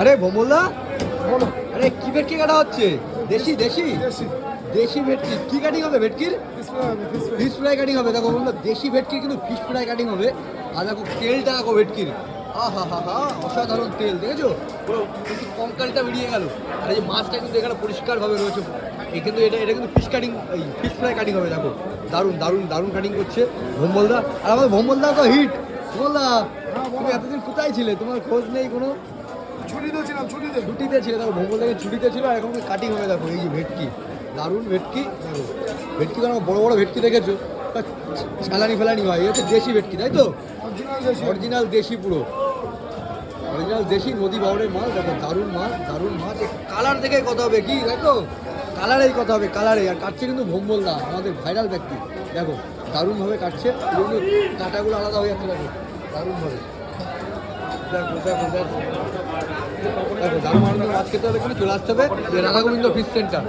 আরে ভোমলদা বলো আরে কি ভেটকি কাটা হচ্ছে? দেশি দেশি? দেশি। ভেটকি। কি কাটিং হবে ভেটকির? ফিশ ফ্রাই কাটিং হবে। দেখো বন্ধুরা দেশি ভেটকির কিন্তু ফিশ ফ্রাই কাটিং হবে। আর দেখো তেলটা দেখো ভেটকির। আহা হা হা অসাধারণ তেল দেখেছ? পুরো কিন্তু কঙ্কালটা বেরিয়ে গেল। আর এই মাছটা কিন্তু এখানে পরিষ্কারভাবে রয়েছে। এই কিন্তু এটা এটা কিন্তু ফিশ কাটিং এই ফিশ ফ্রাই কাটিং হবে দেখো। দারুণ দারুণ দারুণ কাটিং করছে ভোম্বলদা আর আমাদের ভোম্বলদা তো হিট ভোম্বলদা তুমি এতদিন কোথায় ছিলে? তোমার খোঁজ নেই কোনো? ছুটিতে ছিলাম ছুটিতে। ছুটিতে ছিল দেখো ভোম্বল থেকে ছুটিতে ছিল আর এখন কাটিং হবে দেখো এই যে ভেটকি। দারুণ ভেটকি দেখো। ভেটকি তো বড় বড় ভেটকি দেখেছ? ছালানি ফেলানি হয় হচ্ছে দেশি ভেটকি তাই তো? অরিজিনাল দেশি। পুরো। অরিজিনাল দেশি নদী বাউরের মাছ দেখো দারুণ মাছ দারুণ মাছ। কালার দেখে কথা হবে কি দেখো? কালারেই কথা হবে কালারে আর কাটছে কিন্তু ভোম্বলদা আমাদের ভাইরাল ব্যক্তি। দেখো দারুণভাবে কাটছে কিন্তু কাটাগুলো আলাদা হয়ে যাচ্ছে দেখো। দারুণভাবে। দেখো দেখো দেখো। দারুণ আনন্দ মাছ খেতে হলে চলে আসতে হবে। রাধা গোবিন্দ সেন্টার।